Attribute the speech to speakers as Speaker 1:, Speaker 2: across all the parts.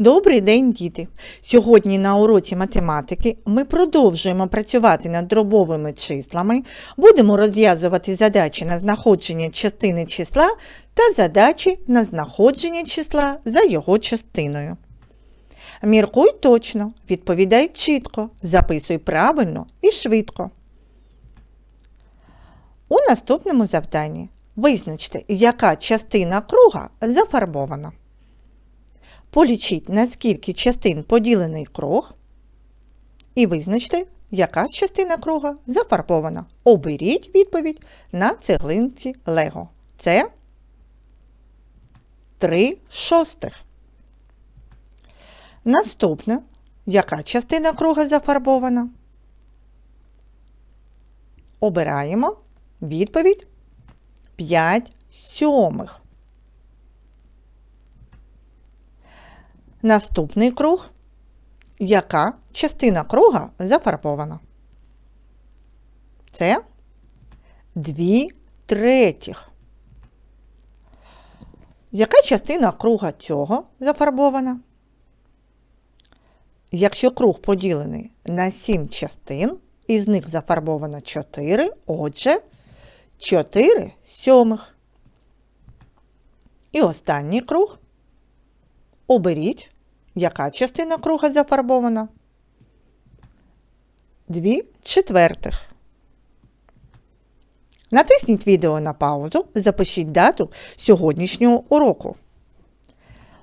Speaker 1: Добрий день, діти! Сьогодні на уроці математики ми продовжуємо працювати над дробовими числами, будемо розв'язувати задачі на знаходження частини числа та задачі на знаходження числа за його частиною. Міркуй точно, відповідай чітко, записуй правильно і швидко. У наступному завданні визначте, яка частина круга зафарбована. Полічіть, на скільки частин поділений круг, і визначте, яка частина круга зафарбована. Оберіть відповідь на цеглинці Лего. Це 3 шостих. Наступне, яка частина круга зафарбована? Обираємо відповідь 5 сьомих. Наступний круг. Яка частина круга зафарбована? Це 2 третіх. Яка частина круга цього зафарбована? Якщо круг поділений на 7 частин, із них зафарбовано 4, отже, 4 сьомих. І останній круг. Оберіть, яка частина круга зафарбована? 2 четвертих. Натисніть відео на паузу, запишіть дату сьогоднішнього уроку.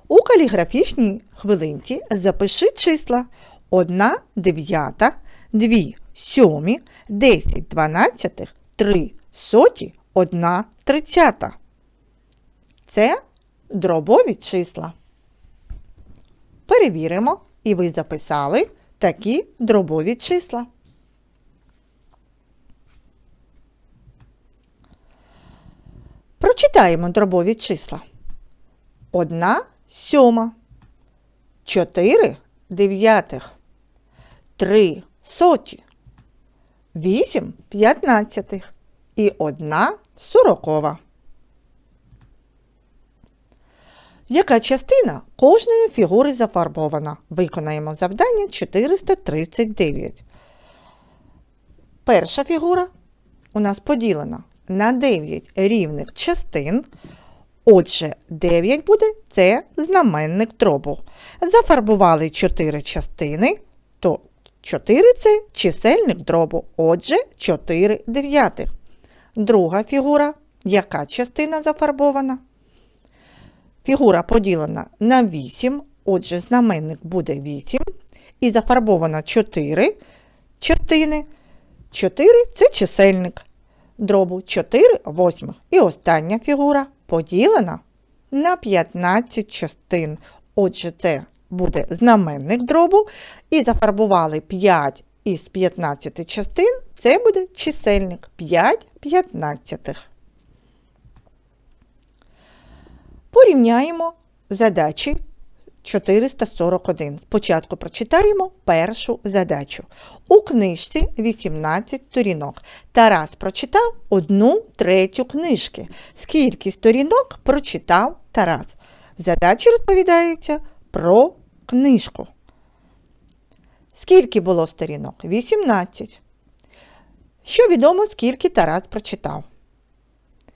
Speaker 1: У каліграфічній хвилинці запиши числа 1 дев'ята, 2 сьомі, 10 дванадцятих, 3 соті, 1 тридцята. Це дробові числа. Перевіримо, і ви записали такі дробові числа. Прочитаємо дробові числа. Одна сьома, чотири дев'ятих, три соті, вісім п'ятнадцятих і одна сорокова. Яка частина кожної фігури зафарбована? Виконаємо завдання 439. Перша фігура у нас поділена на 9 рівних частин. Отже, 9 буде це знаменник дробу. Зафарбували 4 частини, то 4 це чисельник дробу. Отже, 4 дев'ятих. Друга фігура. Яка частина зафарбована? Фігура поділена на 8, отже, знаменник буде 8. І зафарбовано 4 частини. 4 це чисельник дробу 4 восьмих. І остання фігура поділена на 15 частин. Отже, це буде знаменник дробу. І зафарбували 5 із 15 частин, це буде чисельник 5 п'ятнадцятих. Порівняємо задачі 441. Спочатку прочитаємо першу задачу. У книжці 18 сторінок. Тарас прочитав одну третю книжки. Скільки сторінок прочитав Тарас? В задачі розповідається про книжку. Скільки було сторінок? 18. Що відомо, скільки Тарас прочитав?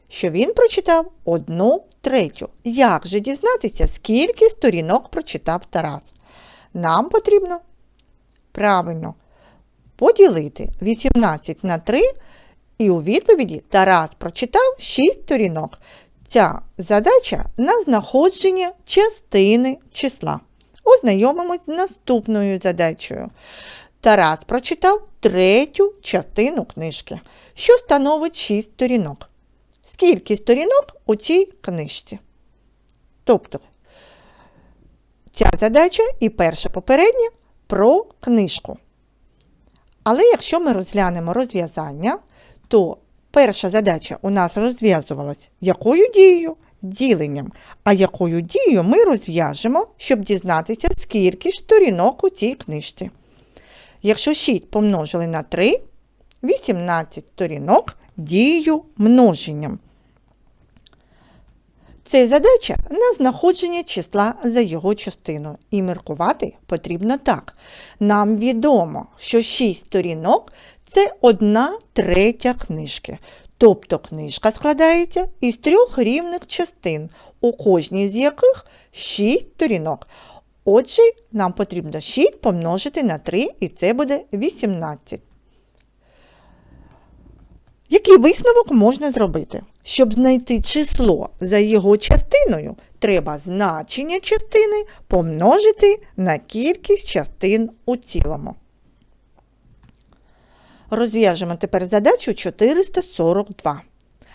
Speaker 1: Що він прочитав одну третю. Як же дізнатися, скільки сторінок прочитав Тарас? Нам потрібно правильно поділити 18 на 3, і у відповіді Тарас прочитав 6 сторінок. Ця задача на знаходження частини числа. Ознайомимось з наступною задачею. Тарас прочитав третю частину книжки, що становить 6 сторінок. Скільки сторінок у цій книжці? Тобто, ця задача і перша попередня про книжку. Але якщо ми розглянемо розв'язання, то перша задача у нас розв'язувалась якою дією? Діленням. А якою дією ми розв'яжемо, щоб дізнатися, скільки ж сторінок у цій книжці. Якщо 6 помножили на 3, 18 сторінок дією множенням. Це задача на знаходження числа за його частиною. І міркувати потрібно так. Нам відомо, що 6 сторінок це одна третя книжки. Тобто книжка складається із трьох рівних частин, у кожній з яких 6 сторінок. Отже, нам потрібно 6 помножити на 3, і це буде 18. Який висновок можна зробити? Щоб знайти число за його частиною, треба значення частини помножити на кількість частин у цілому. Розв'яжемо тепер задачу 442.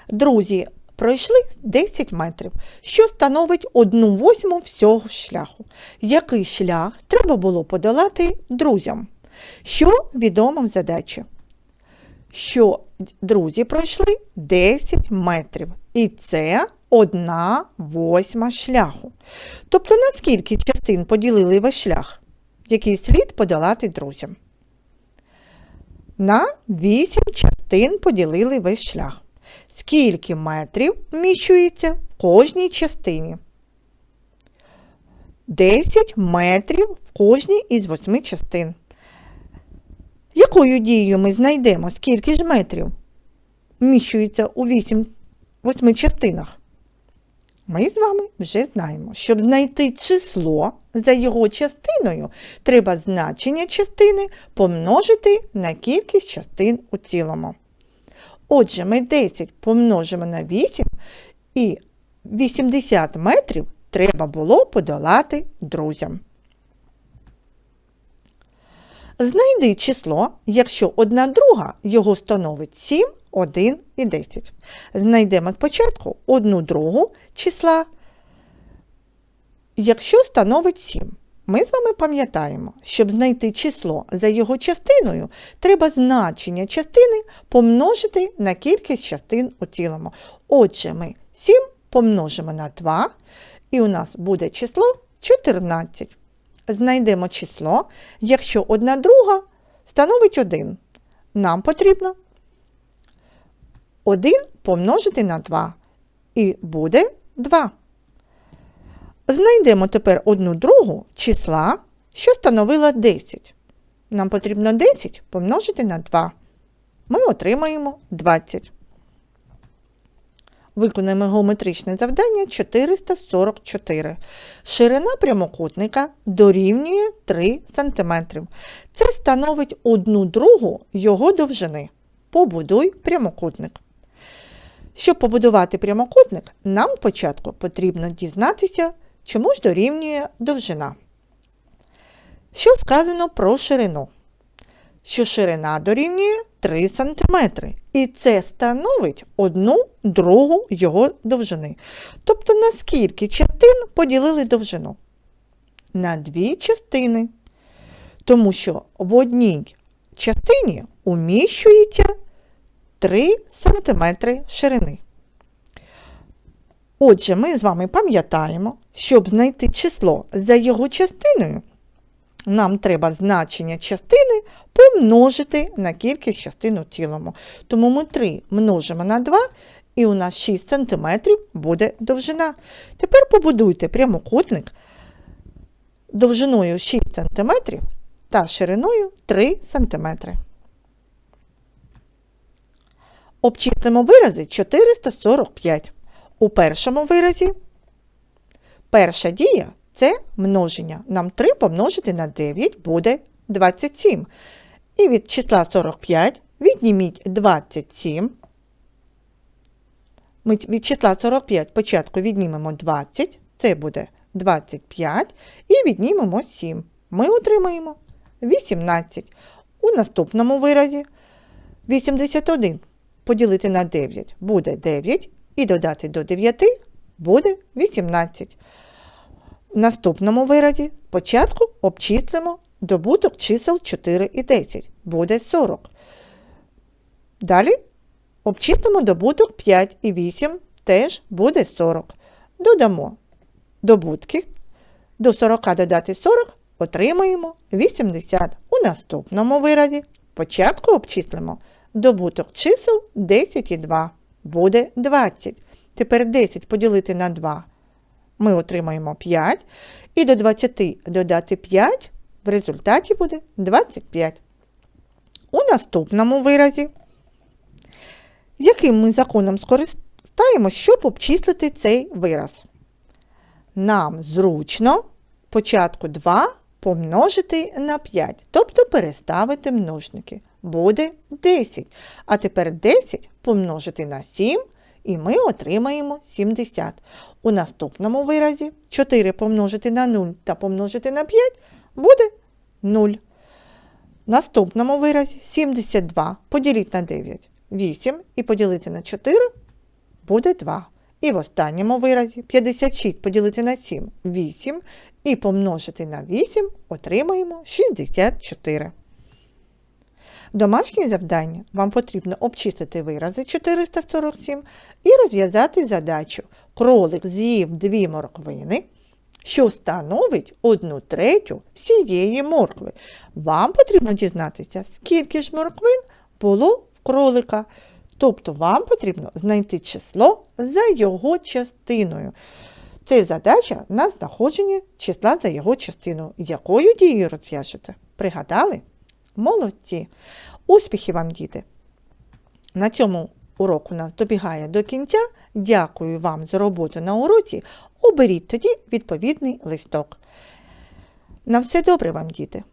Speaker 1: Друзі, пройшли 10 метрів, що становить 1 восьму всього шляху. Який шлях треба було подолати друзям? Що відомо в задачі? Що друзі пройшли 10 метрів. І це одна восьма шляху. Тобто на скільки частин поділили весь шлях, який слід подолати друзям? На 8 частин поділили весь шлях. Скільки метрів вміщується в кожній частині? 10 метрів в кожній із 8 частин. Якою дією ми знайдемо, скільки ж метрів вміщується у 8 8 частинах? Ми з вами вже знаємо, щоб знайти число за його частиною, треба значення частини помножити на кількість частин у цілому. Отже, ми 10 помножимо на 8 і 80 метрів треба було подолати друзям. Знайди число, якщо одна друга його становить 7, 1 і 10. Знайдемо спочатку одну другу числа, якщо становить 7. Ми з вами пам'ятаємо, щоб знайти число за його частиною, треба значення частини помножити на кількість частин у цілому. Отже, ми 7 помножимо на 2, і у нас буде число 14 знайдемо число, якщо одна друга становить 1. Нам потрібно 1 помножити на 2. І буде 2. Знайдемо тепер одну другу числа, що становила 10. Нам потрібно 10 помножити на 2. Ми отримаємо 20. Виконаємо геометричне завдання 444. Ширина прямокутника дорівнює 3 см. Це становить одну другу його довжини. Побудуй прямокутник. Щоб побудувати прямокутник, нам спочатку потрібно дізнатися, чому ж дорівнює довжина. Що сказано про ширину? Що ширина дорівнює 3 см. І це становить одну другу його довжини. Тобто, на скільки частин поділили довжину? На дві частини. Тому що в одній частині уміщується 3 см ширини. Отже, ми з вами пам'ятаємо, щоб знайти число за його частиною нам треба значення частини помножити на кількість частин у цілому. Тому ми 3 множимо на 2, і у нас 6 см буде довжина. Тепер побудуйте прямокутник довжиною 6 см та шириною 3 см. Обчислимо вирази 445. У першому виразі перша дія це множення. Нам 3 помножити на 9 буде 27. І від числа 45 відніміть 27. Ми від числа 45 спочатку віднімемо 20, це буде 25, і віднімемо 7. Ми отримаємо 18. У наступному виразі 81 поділити на 9 буде 9, і додати до 9 буде 18. В наступному виразі спочатку обчислимо добуток чисел 4 і 10. Буде 40. Далі обчислимо добуток 5 і 8, теж буде 40. Додамо добутки. До 40 додати 40 отримаємо 80. У наступному виразі спочатку обчислимо добуток чисел 10 і 2. Буде 20. Тепер 10 поділити на 2 ми отримаємо 5. І до 20 додати 5, в результаті буде 25. У наступному виразі, яким ми законом скористаємось, щоб обчислити цей вираз? Нам зручно початку 2 помножити на 5, тобто переставити множники. Буде 10. А тепер 10 помножити на 7, і ми отримаємо 70. У наступному виразі 4 помножити на 0 та помножити на 5 буде 0. В наступному виразі 72 поділіть на 9 8 і поділити на 4 буде 2. І в останньому виразі 56 поділити на 7 8 і помножити на 8 отримаємо 64. Домашнє завдання вам потрібно обчислити вирази 447 і розв'язати задачу. Кролик з'їв дві морквини, що становить одну третю всієї моркви. Вам потрібно дізнатися, скільки ж морквин було в кролика. Тобто вам потрібно знайти число за його частиною. Це задача на знаходження числа за його частиною. Якою дією розв'яжете? Пригадали? Молодці! Успіхів вам, діти! На цьому урок у нас добігає до кінця. Дякую вам за роботу на уроці. Оберіть тоді відповідний листок. На все добре вам, діти!